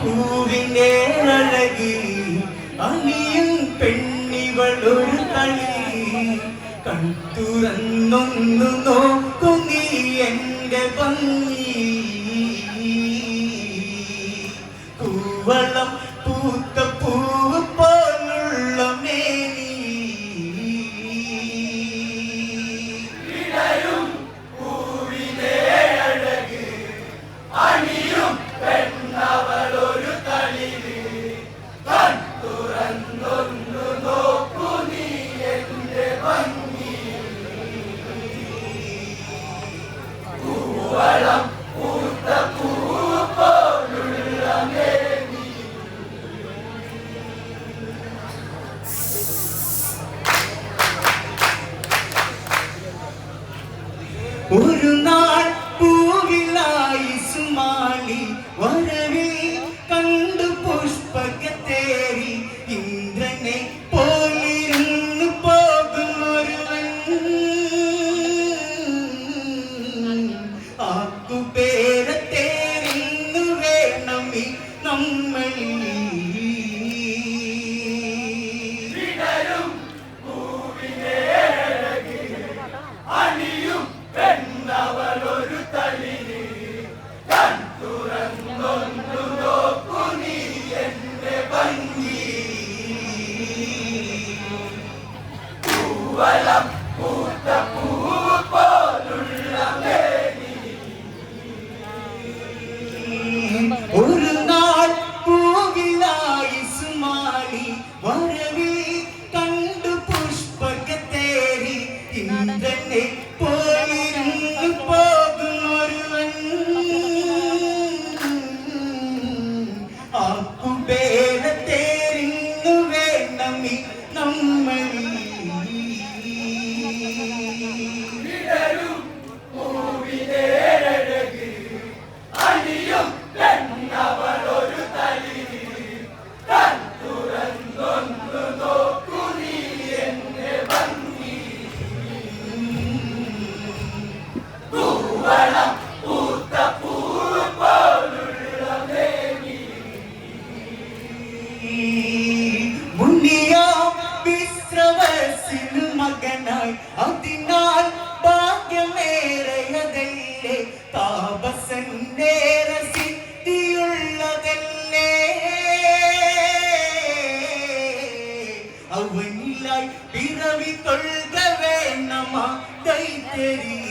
പൂവിന്റെ അഴകി അണിയും പെണ്ണിവളൊരു കളി കൺതുറന്നൊന്നു നോക്കുന്നി എന്റെ ഭംഗി. കൂവളം ഒരു നാൾ പൂവിലായി സുമാലി വരവിൽ കണ്ടു പുഷ്പകത്തേരി ഇന്ദ്രനെ പോലിരുന്നു പോകും ഒരുവൻ ആക്കുപേരത്തേരിന്നു മുന്നിയാ വിശ്രവസിന് മകനായി അതിനാൽ ഭാഗ്യമേറയതല്ലേ താപസന്നേറെ സിദ്ധിയുള്ളതല്ലേ അവനിലായി പിറവി കൊള്ളുക വേണമാ ദൈതരീ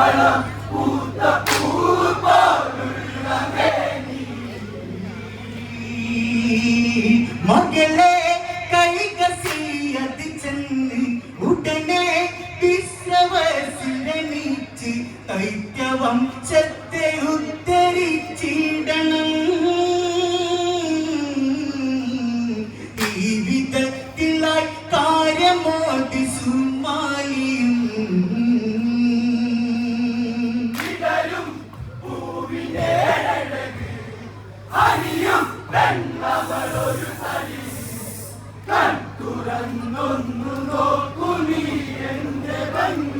பலம் பூத்த കൺ തുറന്നൊന്നു നോക്കുനി എന്റെ ഭംഗി